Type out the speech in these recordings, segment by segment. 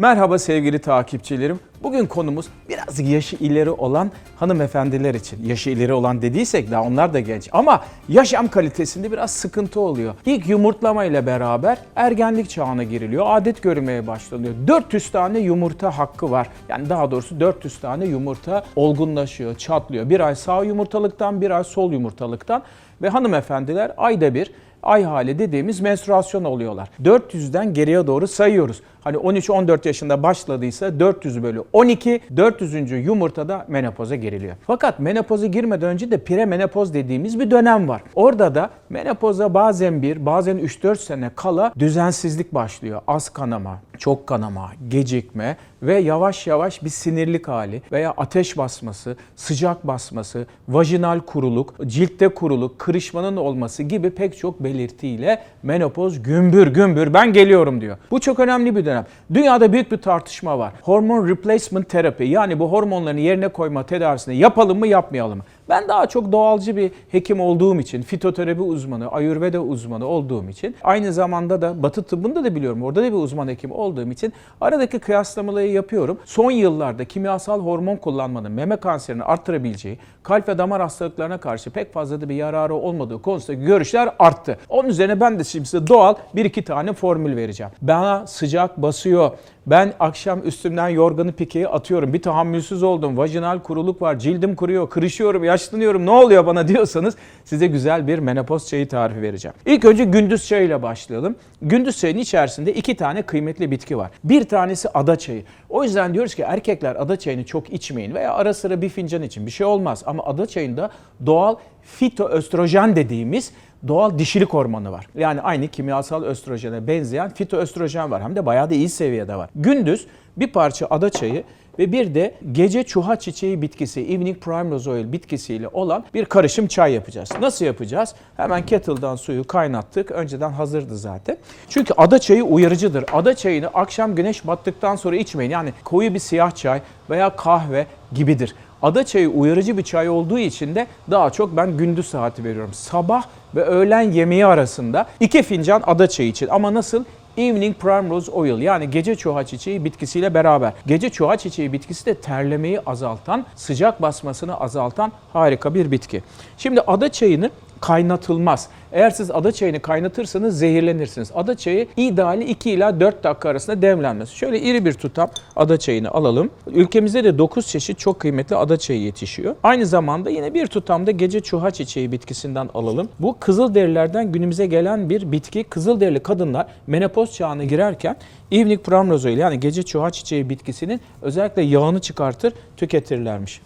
Merhaba sevgili takipçilerim. Bugün konumuz biraz yaşı ileri olan hanımefendiler için. Yaşı ileri olan dediysek daha onlar da genç ama yaşam kalitesinde biraz sıkıntı oluyor. İlk yumurtlama ile beraber ergenlik çağına giriliyor. Adet görülmeye başlanıyor. 400 tane yumurta hakkı var. Yani daha doğrusu 400 tane yumurta olgunlaşıyor, çatlıyor. Bir ay sağ yumurtalıktan, bir ay sol yumurtalıktan ve hanımefendiler ayda bir ay hali dediğimiz menstruasyon oluyorlar. 400'den geriye doğru sayıyoruz. Hani 13-14 yaşında başladıysa 400 bölü 12, 400. yumurtada menopoza giriliyor. Fakat menopoza girmeden önce de premenopoz dediğimiz bir dönem var. Orada da menopoza bazen bir, bazen 3-4 sene kala düzensizlik başlıyor. Az kanama, çok kanama, gecikme ve yavaş yavaş bir sinirlik hali veya ateş basması, sıcak basması, vajinal kuruluk, ciltte kuruluk, kırışmanın olması gibi pek çok belirtiyle menopoz gümbür gümbür ben geliyorum diyor. Bu çok önemli bir dönem. Dünyada büyük bir tartışma var. Hormon replacement terapi yani bu hormonların yerine koyma tedavisini yapalım mı yapmayalım mı? Ben daha çok doğalcı bir hekim olduğum için, fitoterapi uzmanı, ayurveda uzmanı olduğum için, aynı zamanda da batı tıbbında da biliyorum, orada da bir uzman hekim olduğum için aradaki kıyaslamaları yapıyorum. Son yıllarda kimyasal hormon kullanmanın meme kanserini arttırabileceği, kalp ve damar hastalıklarına karşı pek fazla da bir yararı olmadığı konusunda görüşler arttı. Onun üzerine ben de şimdi size doğal bir iki tane formül vereceğim. Bana sıcak basıyor, ben akşam üstümden yorganı pikeyi atıyorum. Bir tahammülsüz oldum. Vajinal kuruluk var. Cildim kuruyor. Kırışıyorum. Yaşlanıyorum. Ne oluyor bana diyorsanız size güzel bir menopoz çayı tarifi vereceğim. İlk önce gündüz çayıyla başlayalım. Gündüz çayının içerisinde iki tane kıymetli bitki var. Bir tanesi ada çayı. O yüzden diyoruz ki erkekler ada çayını çok içmeyin veya ara sıra bir fincan için bir şey olmaz. Ama ada çayında doğal fitoöstrojen dediğimiz doğal dişilik hormonu var. Yani aynı kimyasal östrojene benzeyen fitoöstrojen var. Hem de bayağı da iyi seviyede var. Gündüz bir parça ada çayı ve bir de gece çuha çiçeği bitkisi, evening primrose oil bitkisiyle olan bir karışım çay yapacağız. Nasıl yapacağız? Hemen kettle'dan suyu kaynattık. Önceden hazırdı zaten. Çünkü ada çayı uyarıcıdır. Ada çayını akşam güneş battıktan sonra içmeyin. Yani koyu bir siyah çay veya kahve gibidir. Ada çayı uyarıcı bir çay olduğu için de daha çok ben gündüz saati veriyorum. Sabah ve öğlen yemeği arasında iki fincan ada çayı için. Ama nasıl? Evening Primrose Oil yani gece çuha çiçeği bitkisiyle beraber. Gece çuha çiçeği bitkisi de terlemeyi azaltan, sıcak basmasını azaltan harika bir bitki. Şimdi ada çayını kaynatılmaz. Eğer siz ada çayını kaynatırsanız zehirlenirsiniz. Ada çayı ideali 2 ila 4 dakika arasında demlenmesi. Şöyle iri bir tutam ada çayını alalım. Ülkemizde de 9 çeşit çok kıymetli ada çayı yetişiyor. Aynı zamanda yine bir tutam da gece çuha çiçeği bitkisinden alalım. Bu kızılderilerden günümüze gelen bir bitki. Kızılderili kadınlar menopoz çağına girerken evening primrose oil yani gece çuha çiçeği bitkisinin özellikle yağını çıkartır tüketirlermiş.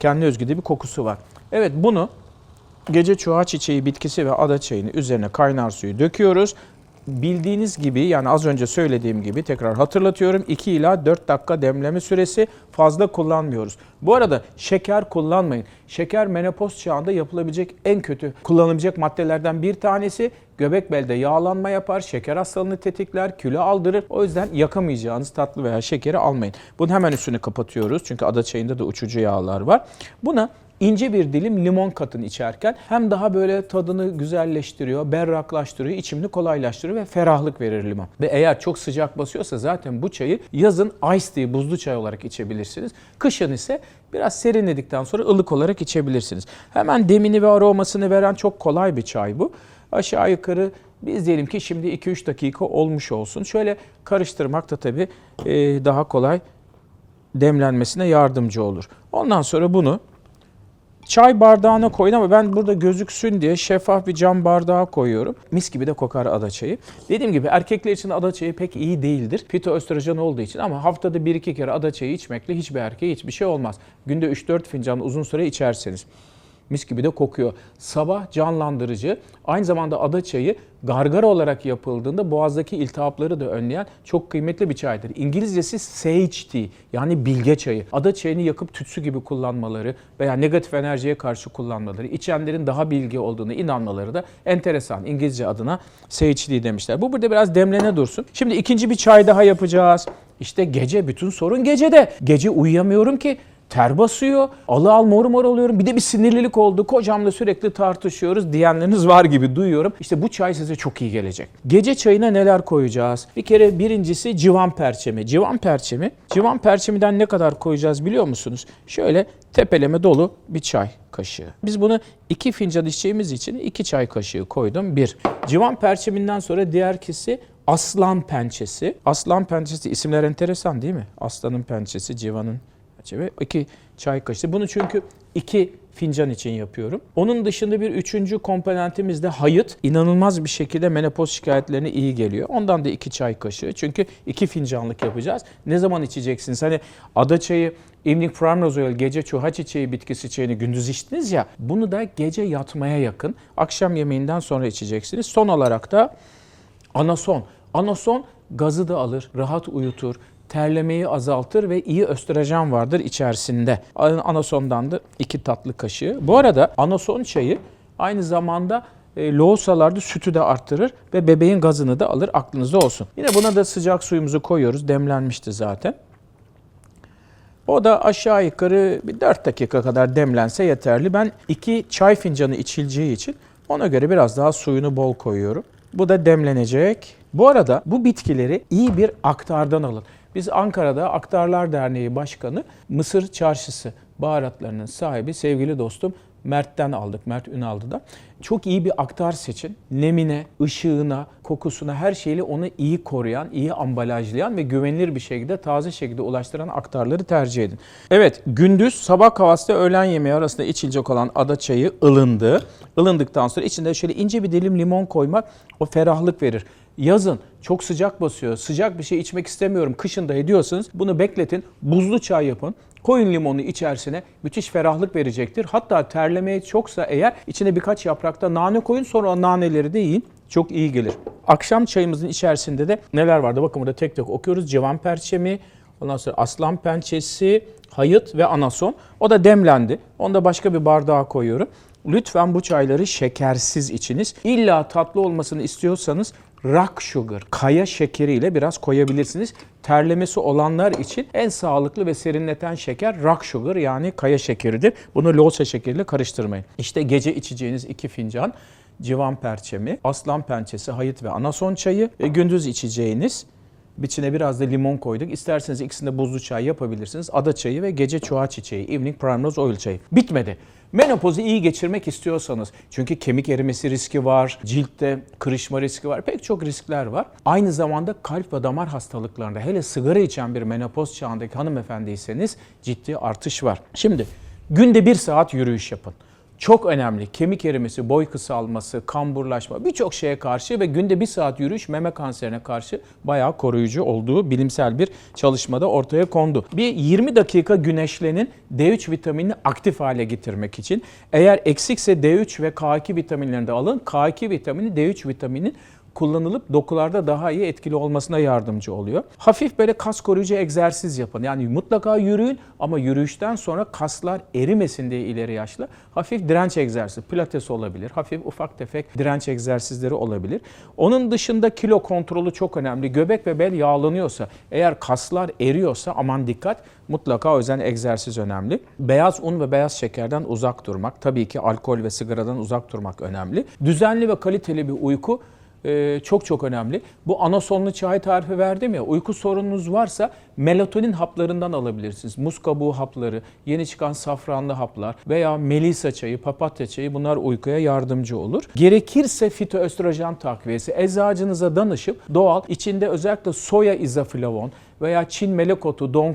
Kendi özgü de bir kokusu var. Evet bunu Gece çuha çiçeği bitkisi ve ada çayını üzerine kaynar suyu döküyoruz. Bildiğiniz gibi yani az önce söylediğim gibi tekrar hatırlatıyorum 2 ila 4 dakika demleme süresi fazla kullanmıyoruz. Bu arada şeker kullanmayın. Şeker menopoz çağında yapılabilecek en kötü kullanılabilecek maddelerden bir tanesi. Göbek belde yağlanma yapar, şeker hastalığını tetikler, kilo aldırır. O yüzden yakamayacağınız tatlı veya şekeri almayın. Bunun hemen üstünü kapatıyoruz çünkü ada çayında da uçucu yağlar var. Buna ince bir dilim limon katın içerken hem daha böyle tadını güzelleştiriyor, berraklaştırıyor, içimini kolaylaştırıyor ve ferahlık verir limon. Ve eğer çok sıcak basıyorsa zaten bu çayı yazın ice tea, buzlu çay olarak içebilirsiniz. Kışın ise biraz serinledikten sonra ılık olarak içebilirsiniz. Hemen demini ve aromasını veren çok kolay bir çay bu. Aşağı yukarı biz diyelim ki şimdi 2-3 dakika olmuş olsun. Şöyle karıştırmak da tabii e, daha kolay demlenmesine yardımcı olur. Ondan sonra bunu Çay bardağına koyun ama ben burada gözüksün diye şeffaf bir cam bardağa koyuyorum. Mis gibi de kokar ada çayı. Dediğim gibi erkekler için ada çayı pek iyi değildir. Fitoöstrojen olduğu için ama haftada 1-2 kere ada çayı içmekle hiçbir erkeğe hiçbir şey olmaz. Günde 3-4 fincan uzun süre içerseniz. Mis gibi de kokuyor. Sabah canlandırıcı, aynı zamanda ada çayı gargara olarak yapıldığında boğazdaki iltihapları da önleyen çok kıymetli bir çaydır. İngilizcesi sage tea yani bilge çayı. Ada çayını yakıp tütsü gibi kullanmaları veya negatif enerjiye karşı kullanmaları, içenlerin daha bilgi olduğunu inanmaları da enteresan. İngilizce adına sage tea demişler. Bu burada biraz demlene dursun. Şimdi ikinci bir çay daha yapacağız. İşte gece bütün sorun gecede. Gece uyuyamıyorum ki ter basıyor. Alı al mor mor oluyorum. Bir de bir sinirlilik oldu. Kocamla sürekli tartışıyoruz diyenleriniz var gibi duyuyorum. İşte bu çay size çok iyi gelecek. Gece çayına neler koyacağız? Bir kere birincisi civan perçemi. Civan perçemi. Civan perçemiden ne kadar koyacağız biliyor musunuz? Şöyle tepeleme dolu bir çay kaşığı. Biz bunu iki fincan içeceğimiz için iki çay kaşığı koydum. Bir. Civan perçeminden sonra diğer kisi aslan pençesi. Aslan pençesi isimler enteresan değil mi? Aslanın pençesi, civanın pençesi. İki çay kaşığı. Bunu çünkü iki fincan için yapıyorum. Onun dışında bir üçüncü komponentimiz de hayıt. İnanılmaz bir şekilde menopoz şikayetlerine iyi geliyor. Ondan da iki çay kaşığı. Çünkü iki fincanlık yapacağız. Ne zaman içeceksiniz? Hani ada çayı, evening primrose oil, gece çuha çiçeği bitkisi çayını gündüz içtiniz ya. Bunu da gece yatmaya yakın, akşam yemeğinden sonra içeceksiniz. Son olarak da anason. Anason gazı da alır, rahat uyutur, terlemeyi azaltır ve iyi östrojen vardır içerisinde. Anasondan da iki tatlı kaşığı. Bu arada anason çayı aynı zamanda e, sütü de arttırır ve bebeğin gazını da alır. Aklınızda olsun. Yine buna da sıcak suyumuzu koyuyoruz. Demlenmişti zaten. O da aşağı yukarı bir 4 dakika kadar demlense yeterli. Ben 2 çay fincanı içileceği için ona göre biraz daha suyunu bol koyuyorum. Bu da demlenecek. Bu arada bu bitkileri iyi bir aktardan alın. Biz Ankara'da Aktarlar Derneği Başkanı Mısır Çarşısı baharatlarının sahibi sevgili dostum Mert'ten aldık. Mert Ünal'dan. Çok iyi bir aktar seçin. Nemine, ışığına, kokusuna her şeyle onu iyi koruyan, iyi ambalajlayan ve güvenilir bir şekilde taze şekilde ulaştıran aktarları tercih edin. Evet, gündüz sabah kahvaltısı öğlen yemeği arasında içilecek olan ada çayı ılındı. Ilındıktan sonra içinde şöyle ince bir dilim limon koymak o ferahlık verir. Yazın çok sıcak basıyor. Sıcak bir şey içmek istemiyorum. Kışında ediyorsanız bunu bekletin. Buzlu çay yapın. Koyun limonu içerisine müthiş ferahlık verecektir. Hatta terlemeye çoksa eğer içine birkaç yaprakta nane koyun sonra o naneleri de yiyin. Çok iyi gelir. Akşam çayımızın içerisinde de neler vardı? Bakın burada tek tek okuyoruz. Civan perçemi, ondan sonra aslan pençesi, hayıt ve anason. O da demlendi. Onu da başka bir bardağa koyuyorum. Lütfen bu çayları şekersiz içiniz. İlla tatlı olmasını istiyorsanız rock sugar, kaya şekeriyle biraz koyabilirsiniz. Terlemesi olanlar için en sağlıklı ve serinleten şeker rock sugar yani kaya şekeridir. Bunu loğusa şekeriyle karıştırmayın. İşte gece içeceğiniz iki fincan civan perçemi, aslan pençesi, hayıt ve anason çayı ve gündüz içeceğiniz İçine biraz da limon koyduk. İsterseniz ikisinde buzlu çay yapabilirsiniz. Ada çayı ve gece çuha çiçeği, evening primrose oil çayı. Bitmedi. Menopozu iyi geçirmek istiyorsanız çünkü kemik erimesi riski var, ciltte kırışma riski var, pek çok riskler var. Aynı zamanda kalp ve damar hastalıklarında hele sigara içen bir menopoz çağındaki hanımefendiyseniz ciddi artış var. Şimdi günde bir saat yürüyüş yapın. Çok önemli. Kemik erimesi, boy kısalması, kamburlaşma birçok şeye karşı ve günde bir saat yürüyüş meme kanserine karşı bayağı koruyucu olduğu bilimsel bir çalışmada ortaya kondu. Bir 20 dakika güneşlenin D3 vitaminini aktif hale getirmek için. Eğer eksikse D3 ve K2 vitaminlerini de alın. K2 vitamini D3 vitaminin kullanılıp dokularda daha iyi etkili olmasına yardımcı oluyor. Hafif böyle kas koruyucu egzersiz yapın. Yani mutlaka yürüyün ama yürüyüşten sonra kaslar erimesin diye ileri yaşlı hafif direnç egzersizi, pilates olabilir, hafif ufak tefek direnç egzersizleri olabilir. Onun dışında kilo kontrolü çok önemli. Göbek ve bel yağlanıyorsa, eğer kaslar eriyorsa aman dikkat mutlaka yüzden egzersiz önemli. Beyaz un ve beyaz şekerden uzak durmak, tabii ki alkol ve sigaradan uzak durmak önemli. Düzenli ve kaliteli bir uyku ee, çok çok önemli. Bu anasonlu çay tarifi verdim ya uyku sorununuz varsa melatonin haplarından alabilirsiniz. Muz kabuğu hapları, yeni çıkan safranlı haplar veya melisa çayı, papatya çayı bunlar uykuya yardımcı olur. Gerekirse fitoöstrojen takviyesi eczacınıza danışıp doğal içinde özellikle soya izoflavon veya Çin melek otu, Don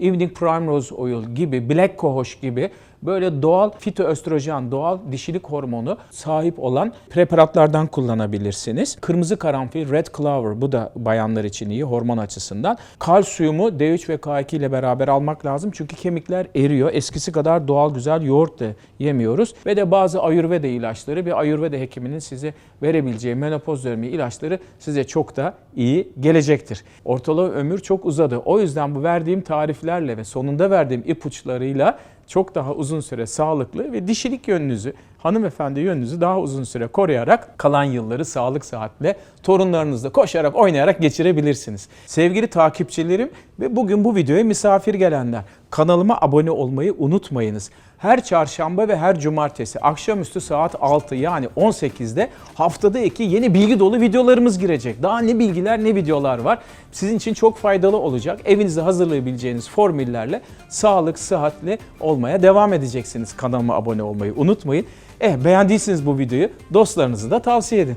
Evening Primrose Oil gibi, Black Cohosh gibi böyle doğal fitoöstrojen, doğal dişilik hormonu sahip olan preparatlardan kullanabilirsiniz. Kırmızı karanfil, red clover bu da bayanlar için iyi hormon açısından. Kalsiyumu D3 ve K2 ile beraber almak lazım çünkü kemikler eriyor. Eskisi kadar doğal güzel yoğurt da yemiyoruz. Ve de bazı ayurveda ilaçları bir ayurveda hekiminin size verebileceği menopoz dönemi ilaçları size çok da iyi gelecektir. Ortalama ömür çok uzadı. O yüzden bu verdiğim tariflerle ve sonunda verdiğim ipuçlarıyla çok daha uzun süre sağlıklı ve dişilik yönünüzü, hanımefendi yönünüzü daha uzun süre koruyarak kalan yılları sağlık saatle torunlarınızla koşarak oynayarak geçirebilirsiniz. Sevgili takipçilerim ve bugün bu videoya misafir gelenler Kanalıma abone olmayı unutmayınız. Her çarşamba ve her cumartesi akşamüstü saat 6 yani 18'de haftada iki yeni bilgi dolu videolarımız girecek. Daha ne bilgiler ne videolar var. Sizin için çok faydalı olacak. Evinizde hazırlayabileceğiniz formüllerle sağlık, sıhhatli olmaya devam edeceksiniz. Kanalıma abone olmayı unutmayın. Eh beğendiyseniz bu videoyu dostlarınızı da tavsiye edin.